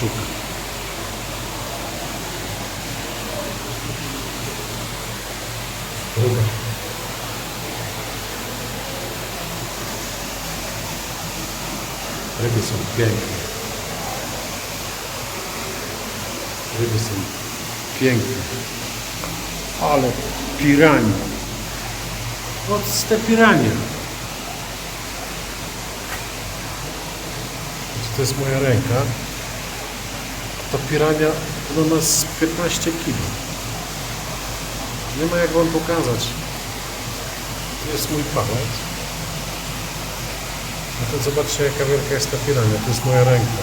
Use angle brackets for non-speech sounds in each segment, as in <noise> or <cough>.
szczuka. Druga. Ryby są piękne. Ryby są piękne. Ale pirania. Od te pirania. To jest moja ręka. Ta pirania no nas 15 kg. Nie ma jak wam pokazać. To jest mój palec. A to zobaczcie jaka wielka jest ta pirania. To jest moja ręka.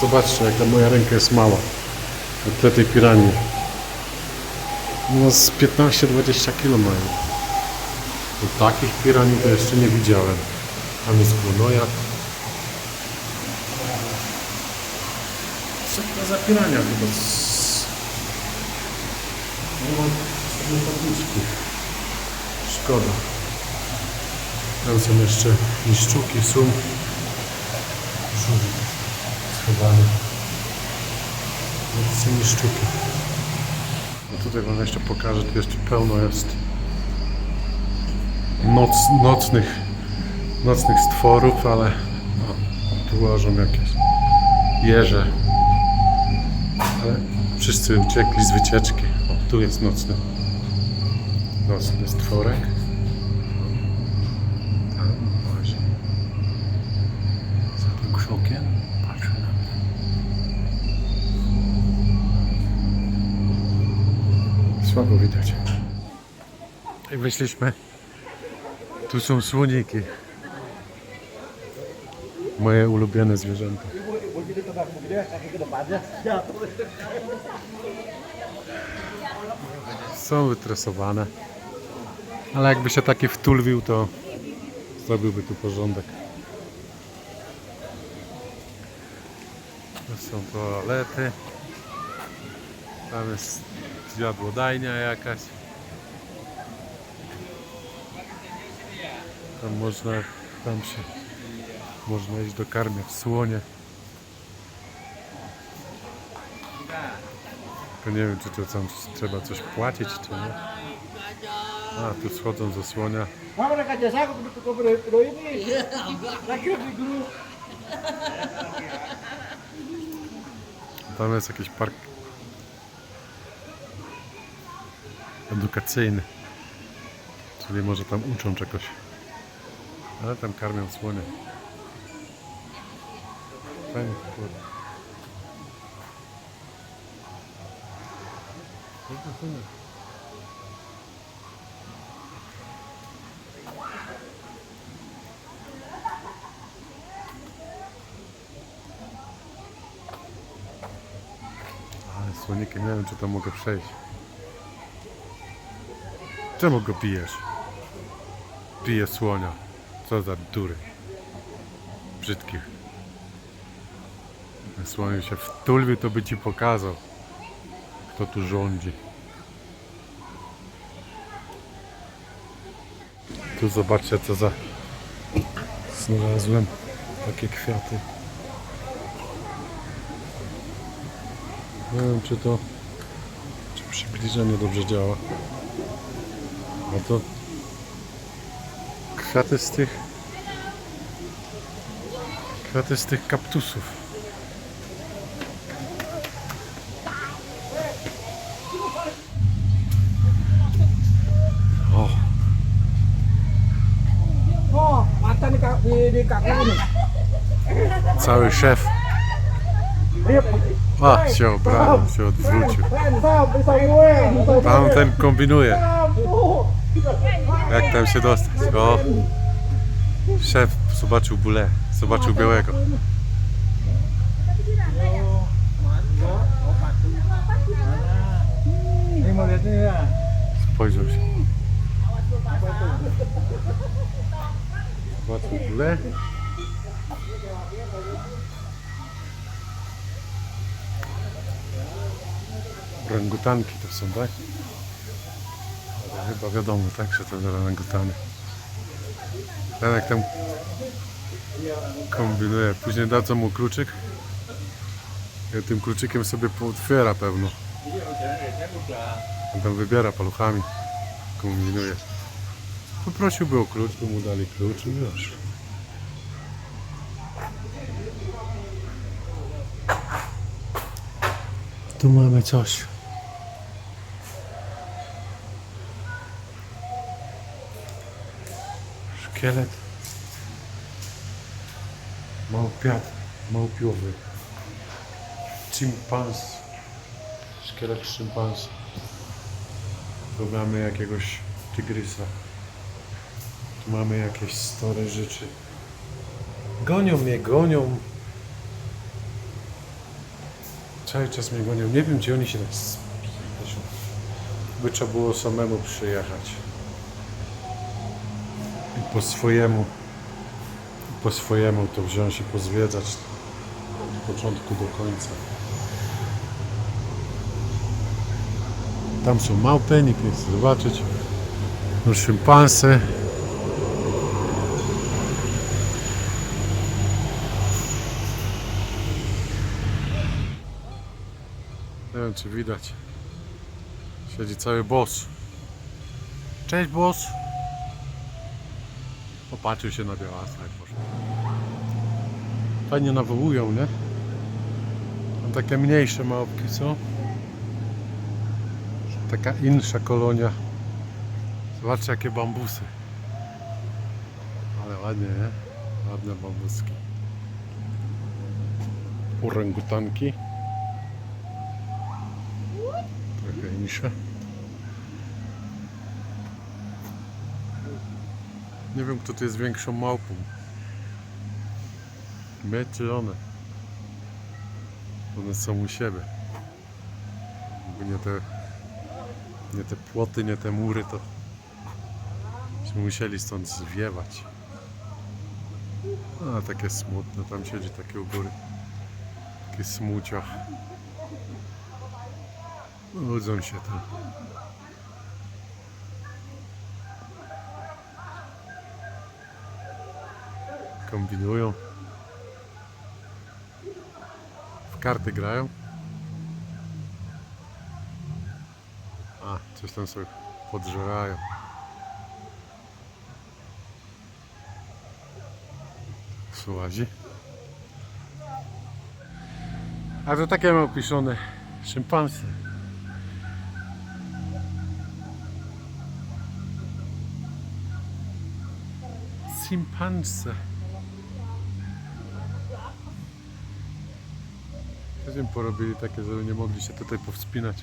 Zobaczcie jaka moja ręka jest mała. Od te tej piranii. No z 15-20 kg mają. To takich piranii to jeszcze nie widziałem. Tam jest głonoja. Co to za pirania chyba? z- Nie sobie tabliczki. Szkoda. Tam są jeszcze niszczuki, sum. Żółwik schowany. No to są niszczuki. No tutaj wam jeszcze pokażę, tu jeszcze pełno jest noc, nocnych, nocnych stworów, ale no, tu łażą jakieś jeże. Ale wszyscy uciekli z wycieczki. O, tu jest nocny, nocny stworek. Tam właśnie. Za tym krzokiem patrzy na mnie. Słabo widać. I wyszliśmy. Tu są słoniki. Moje ulubione zwierzęta. Są wytresowane. Ale jakby się taki wtulwił, to zrobiłby tu porządek. To są toalety. Tam jest zjadłodajnia jakaś. Tam można, tam się można iść do karmy w słonie. To nie wiem, czy to tam trzeba coś płacić, czy nie. A, tu schodzą ze słonia. Kamu nak kerja saya, aku kau berdua ini. Laki lagi guru. Tam jest jakiś park edukacyjny. Czyli może tam uczą czegoś. Ale tam karmią słonie. Fajnie. kurde. Ale słonikiem nie wiem, czy tam mogę przejść. Czemu go bijesz? Bije słonia. Co za dury. Brzydkich. Słoniu się wtulwił, to by ci pokazał, kto tu rządzi. Tu zobaczcie, co za... Znalazłem takie kwiaty. Nie wiem, czy to... Czy przybliżenie dobrze działa. No to... Kwiaty z tych... Kwiaty z tych kaptusów. O, Oh, mata ni kak di di kaki ini. Cały szef. A, się obrałem, się odwrócił. Pisau Tamten kombinuje. Jak tam się dostać? O! Szef zobaczył bóle, zobaczył białego. Spojrzał się. Zobaczył bóle. Orangutanki to są, tak? Ale chyba wiadomo, tak, że to orangutany. Jak tam kombinuje. Później dadzą mu kluczyk Ja tym kluczykiem sobie pootwiera pewno. On tam wybiera paluchami. Kombinuje. Poprosiłby o klucz, by mu dali klucz i już. Tu mamy coś. Szkielet. Małpiat. Małpiowy. Chimpans. Szkielet szympansa. Tu mamy jakiegoś tygrysa. Tu mamy jakieś stare rzeczy. Gonią mnie, gonią. Cały czas mnie gonią. Nie wiem, gdzie oni się tak. By trzeba było samemu przyjechać. I po swojemu po swojemu to wziąć i pozwiedzać od początku do końca. Tam są małpy, nikt nie chce zobaczyć. No szympansy. Nie wiem czy widać. Siedzi cały boss. Cześć boss. Popatrzył się na białasa i poszedł. Fajnie nawołują, nie? Tam takie mniejsze małpki są. Taka insza kolonia. Zobaczcie jakie bambusy. Ale ładnie, nie? Ładne bambuski. Orangutanki. Trochę insze. Nie wiem kto tu jest większą małpą. My czy one? One są u siebie. Nie te, nie te płoty, nie te mury, to byśmy musieli stąd zwiewać. A takie smutne, tam siedzi takie u góry. Takie smucia. Nudzą się tu. Kombinują. W karty grają. A, coś tam sobie podżerają. Słuchazi. A to takie mam opiszone szympansy. Szympanse. Im porobili takie, żeby nie mogli się tutaj powspinać.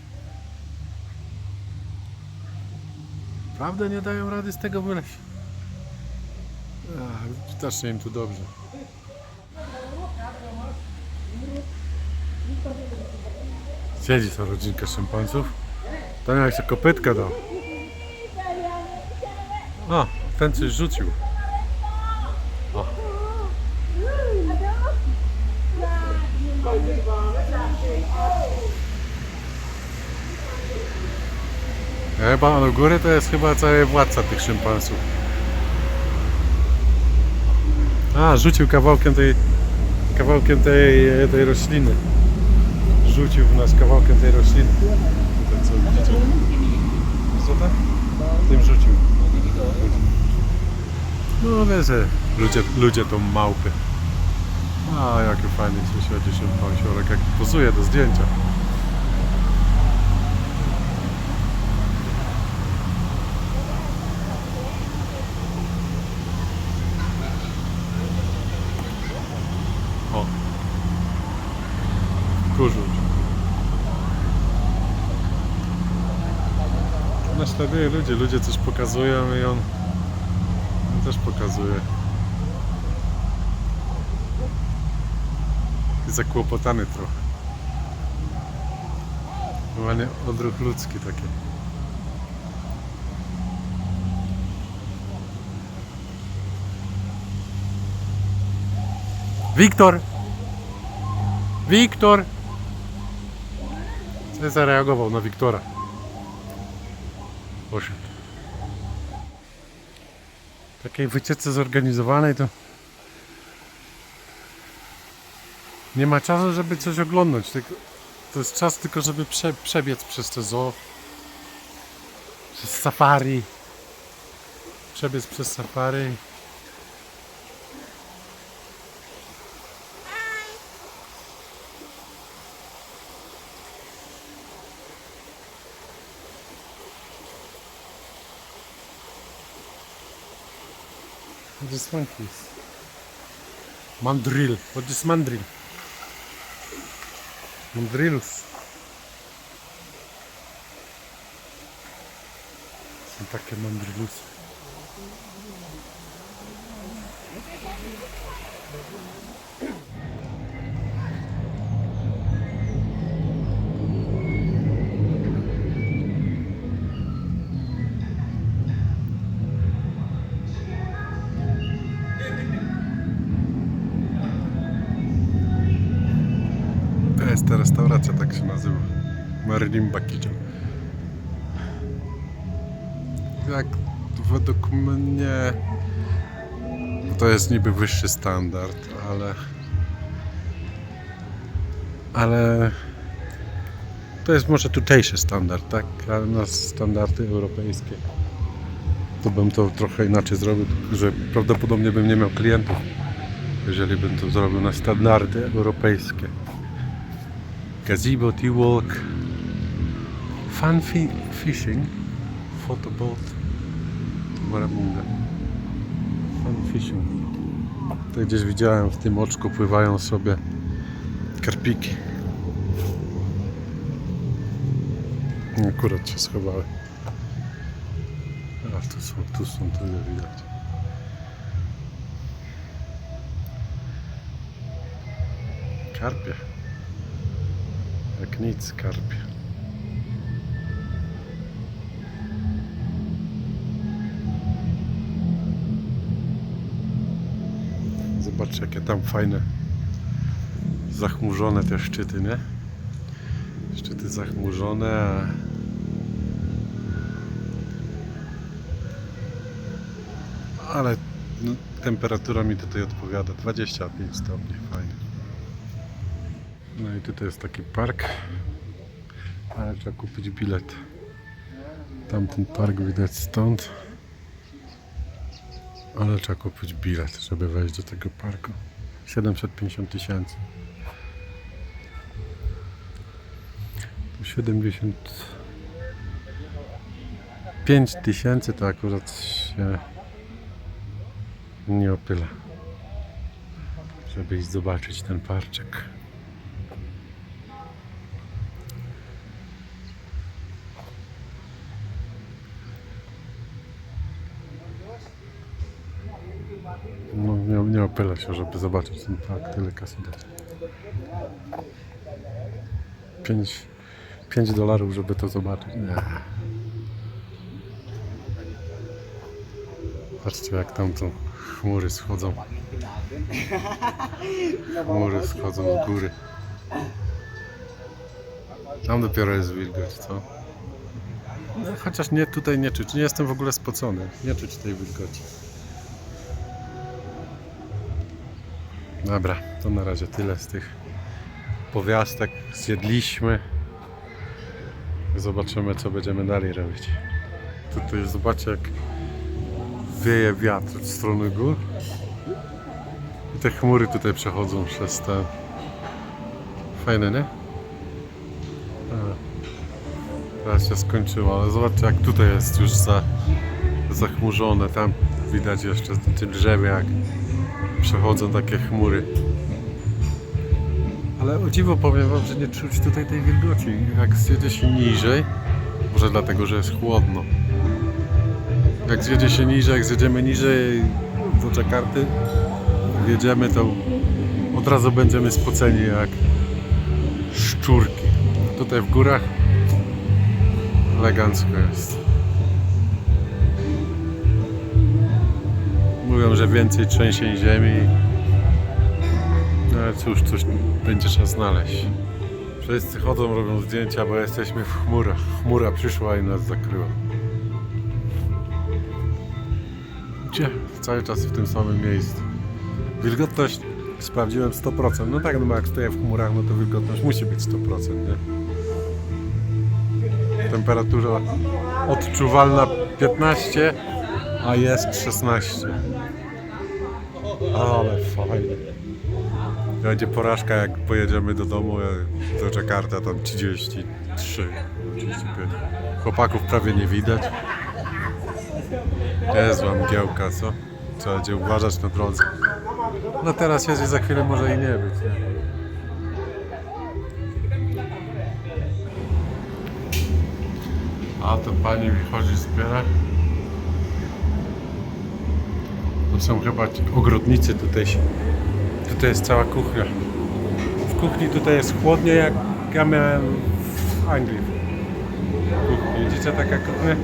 Prawda nie dają rady z tego wyleźć. Ach, Strasznie im tu dobrze. Siedzi ta rodzinka szympansów. Tam jak się kopytka dał. O, ten coś rzucił. Chyba do góry to jest chyba cały władca tych szympansów. A, rzucił kawałkiem tej kawałkiem tej, tej rośliny. Rzucił w nas kawałkiem tej rośliny. Tutaj co widzicie? Co tak? Tym rzucił. No wiesz, ludzie, ludzie to małpy. A jaki fajny się siedzi szympansiorek, jak pozuje do zdjęcia. O. Kurzuć. Naśladuje ludzi, ludzie coś pokazują i on, on też pokazuje. Taki zakłopotany trochę. Normalnie odruch ludzki taki. Wiktor! Wiktor! Zareagował na Wiktora. Poszedł. Takiej wycieczce zorganizowanej to Nie ma czasu, żeby coś oglądać. To jest czas tylko, żeby prze, przebiec przez te zoo. Przez safari. Przebiec przez safari. What is monkeys? Mandrill. What is mandrill? Mandrillus. Są takie mandrillusy. To Marimba Kitchen. Jak według mnie to jest niby wyższy standard, ale ale to jest może tutejszy standard, tak? Ale na standardy europejskie to bym to trochę inaczej zrobił, że prawdopodobnie bym nie miał klientów, jeżeli bym to zrobił na standardy europejskie. Gazebo, tea walk, fun fi fishing, photo boat, Marabunga. Fun fishing. Tutaj gdzieś widziałem w tym oczku pływają sobie karpiki. Akurat się schowały. A tu są, tu są, tu je widać. Karpie. Jak nic, karpie. Zobaczcie, jakie tam fajne zachmurzone te szczyty, nie? Szczyty zachmurzone, ale no, temperatura mi tutaj odpowiada 25 stopni, fajnie. No i tutaj jest taki park, ale trzeba kupić bilet. Tamten park widać stąd. Ale trzeba kupić bilet, żeby wejść do tego parku. 750 tysięcy. Tu 75 tysięcy to akurat się nie opyla. Żeby iść zobaczyć ten parczek. No opyla się, żeby zobaczyć ten park, tyle kasy dać. 5, 5 dolarów, żeby to zobaczyć. Nie. Patrzcie jak tam są chmury schodzą. Chmury schodzą w góry. Tam dopiero jest wilgoć, co? No, chociaż nie, tutaj nie czuć. Nie jestem w ogóle spocony. Nie czuć tej wilgoci. Dobra, to na razie tyle z tych powiastek. Zjedliśmy. Zobaczymy, co będziemy dalej robić. Tutaj zobaczcie, jak wieje wiatr od strony gór. I te chmury tutaj przechodzą przez te... Fajne, nie? Teraz się skończyło, ale zobaczcie, jak tutaj jest już za, zachmurzone. Tam widać jeszcze w tym drzewie, jak przechodzą takie chmury. Ale o dziwo powiem wam, że nie czuć tutaj tej wilgoci. Jak zjedzie się niżej, może dlatego, że jest chłodno. Jak zjedzie się niżej, jak zjedziemy niżej do Jakarty, wjedziemy, to od razu będziemy spoceni jak szczurki. Tutaj w górach elegancko jest. Mówią, że więcej trzęsień ziemi. No ale cóż, coś będzie trzeba znaleźć. Wszyscy chodzą, robią zdjęcia, bo jesteśmy w chmurach. Chmura przyszła i nas zakryła. Gdzie? Cały czas w tym samym miejscu. Wilgotność Sprawdziłem 100%. No tak, no bo jak stoję w chmurach, no to wilgotność musi być 100%, nie? Temperatura odczuwalna 15, a jest 16. Ale fajnie. Będzie porażka jak pojedziemy do domu e, do Jakarta tam 33, 35. Chłopaków prawie nie widać. Wam mgiełka, co? Trzeba będzie uważać na drodze. No teraz jedzie za chwilę może i nie być. Nie? A to pani wychodzi zbiera. Są chyba ogrodnicy tutaj. Tutaj jest cała kuchnia. W kuchni tutaj jest chłodnie jak ja miałem w Anglii. W. Widzicie taka kuchnia?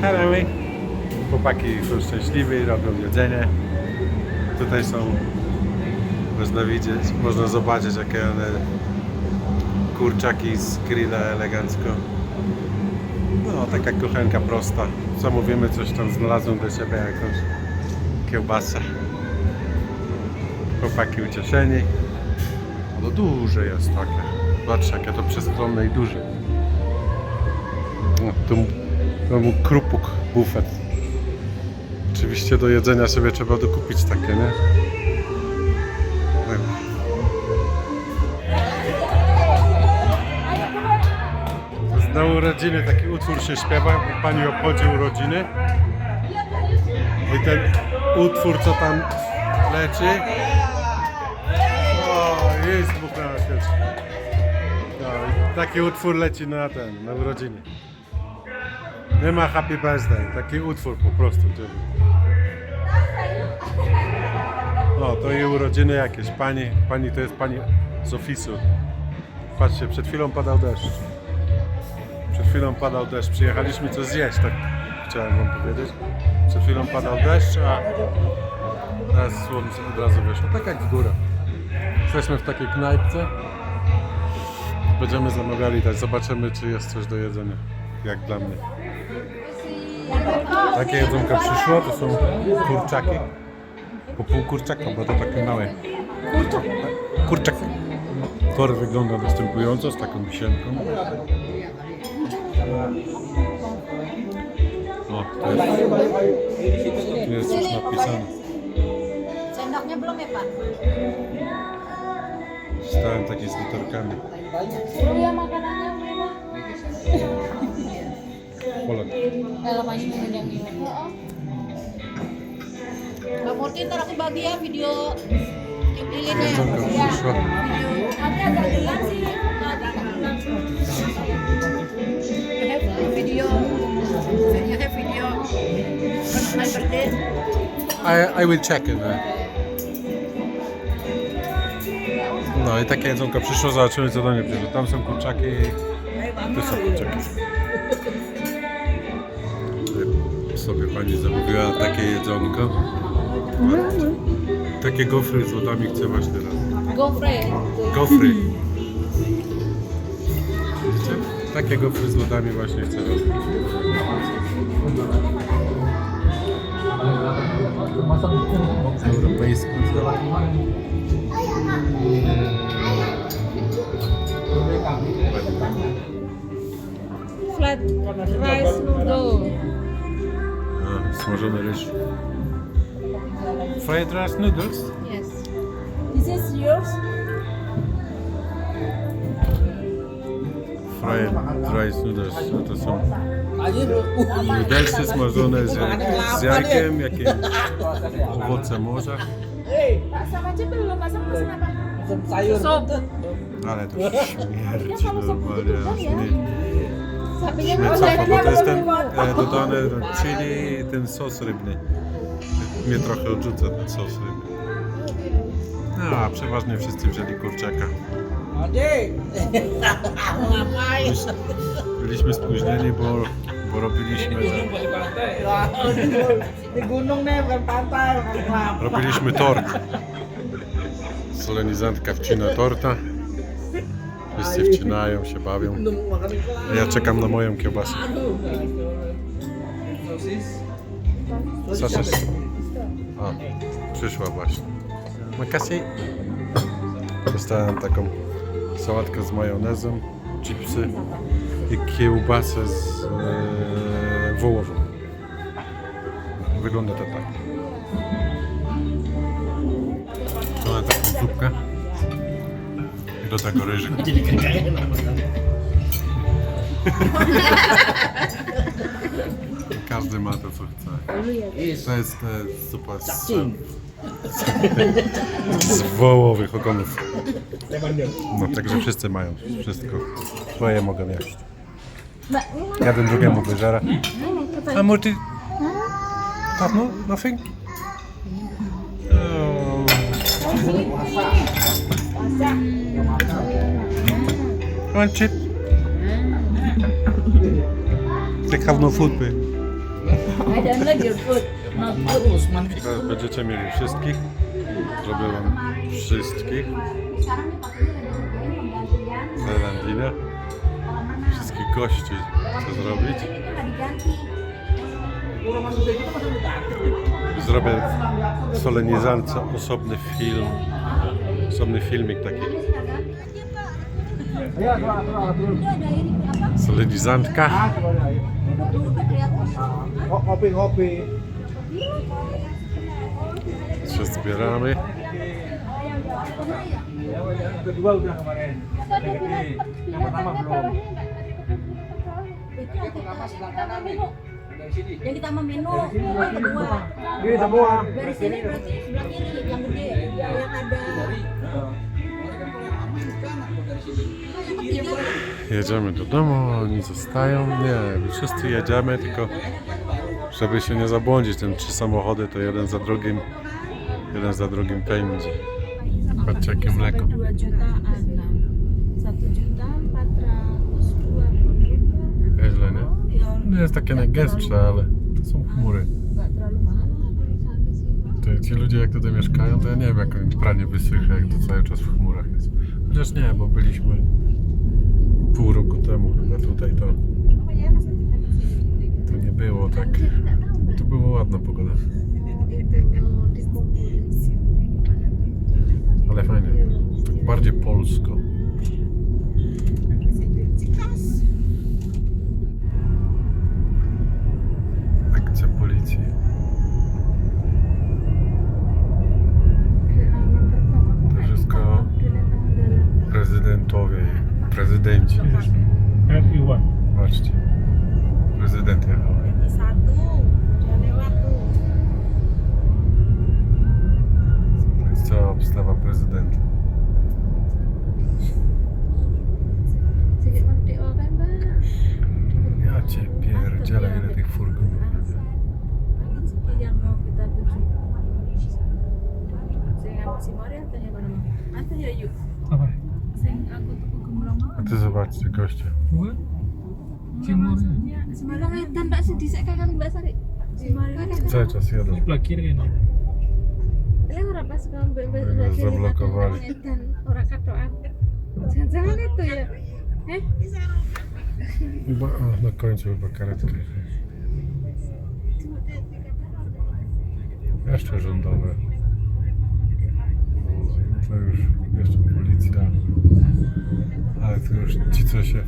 Hello. Chłopaki są szczęśliwi, robią jedzenie. Tutaj są, można widzieć, można zobaczyć jakie one kurczaki z grilla elegancko. No, taka kuchenka prosta. Zamówimy coś tam, znalazłem do siebie jakąś kiełbasę. Chłopaki ucieszeni. No duże jest takie. Patrz jakie to przestronne i duże. No, tu, tu mu krupuk, bufet. Oczywiście do jedzenia sobie trzeba dokupić takie, nie? Na urodziny taki utwór się śpiewa, pani obchodzi urodziny. I ten utwór, co tam leci. O, jest dmuchana świeczka. No, taki utwór leci na ten, na urodziny. Nie ma happy birthday, taki utwór po prostu. No, to jej urodziny jakieś. Pani, pani to jest pani z ofisu. Patrzcie, przed chwilą padał deszcz. Chwilą padał deszcz. Przyjechaliśmy coś zjeść, tak chciałem wam powiedzieć. Przed chwilą padał deszcz, a teraz słońce od razu wyszło. Tak jak w górę. Jesteśmy w takiej knajpce. Będziemy zamawiali też. Zobaczymy, czy jest coś do jedzenia. Jak dla mnie. Takie jedzonko przyszło, to są kurczaki. Po pół kurczaka, bo to takie małe. Kurczak. Tor wygląda następująco z taką wisienką. O, to jest, tu jest już napisane. Sendoknya belum ya Pak? Stałem takie z literkami. Belum ya makanannya memang. Polak. Kalau masih mengenyang ini. Mbak Murti ntar aku bagi ya video Kim Lilinnya. Jedzonko przyszło. Tapi agak gelap sih. Have video. Can you have video? On my birthday. I, I will check it. eh. No i takie jedzonko przyszło, zobaczymy co do przyszło. Tam są kurczaki i tu są kurczaki. Sobie pani zamówiła takie jedzonko. Takie gofry z lodami chcę właśnie raz. Go Frey. Gofry. Widzicie? Takie gofry z lodami właśnie chcę robić. Europejskie. Flat rice noodle. Smażony ryż. Fried rice noodles? Yes. This is yours? Fried rice noodles. No to są nudelsy smażone z, z jajkiem, jakieś owoce morza. Sup. Ale to śmierdzi normalnie. cofa, bo to jest ten e, dodany chili i ten sos rybny. Mnie trochę odrzuca ten sos rybny. No, a przeważnie wszyscy wzięli kurczaka. Byliśmy spóźnieni, bo, bo robiliśmy, robiliśmy tort. Solenizantka wcina torta. Wszyscy wcinają, się bawią. A ja czekam na moją kiełbasę. sosis Sasza? A, Przyszła właśnie. Makasi. Dostałem taką sałatkę z majonezem, chipsy i kiełbasę z e, wołową. Wygląda to tak. Mamy taką zupkę. I do tego ryżyk. <laughs> Każdy ma to co chce. To jest, jest zupa z, z wołowych ogonów. No także wszyscy mają wszystko. Swoje mogą jeść. Jeden drugiemu wyżera. A multi... Tak, no, nothing? Oh. One chip. They have no food, babe. Będziecie mieli wszystkich. Zrobię wam wszystkich. Zelandinę. Wszystkich gości chcę zrobić. Zrobię solenizance osobny film. Osobny filmik taki. Solenizantka. Kopi. Się zbieramy. Yang kedua udah kemarin. Yang pertama belum. Kenapa sebelah kanan nih? Dari sini. yang kita mau minum Dari sini yang kedua Ini semua. dari sini berarti sebelah kiri yang gede yang ada Jedziemy do domu, oni zostają. Nie, wszyscy jedziemy, tylko żeby się nie zabłądzić, ten trzy samochody to jeden za drugim, jeden za drugim pędzi. Patrzcie jakie mleko. 2 jutaan lah 1 juta 420 Nieźle, nie? Nie jest takie najgęstsze, ale to są chmury. To ci ludzie jak tutaj mieszkają, to ja nie wiem jak im pranie wysycha, jak to cały czas w chmurach. Chociaż nie, bo byliśmy pół roku temu chyba tutaj, to, to nie było tak. To była ładna pogoda. Ale fajnie. Tak bardziej polsko. Akcja policji. I prezydenci jeżdżą. Everyone. Patrzcie. Prezydent jechał. satu udah lewat tuh To jest cała obstawa prezydenta. Ja cię pierdzielę, ile tych furgonów yang mau kita tuju sehingga si Maria tanya pada mama Anta ya yuk Apa? A ty zobaczcie goście. Dua. Cimur. si Maria dan mbak sih disekkan mbak Sari Cały czas jadą. Kiri ini. Ini ora pas kalau mbak mbak mbak kiri zablokowali. makan dan ora katoan jangan-jangan itu ya eh Chyba, a, na końcu chyba karetka. Jeszcze rządowe. To już jeszcze policja. Ale to już ci co się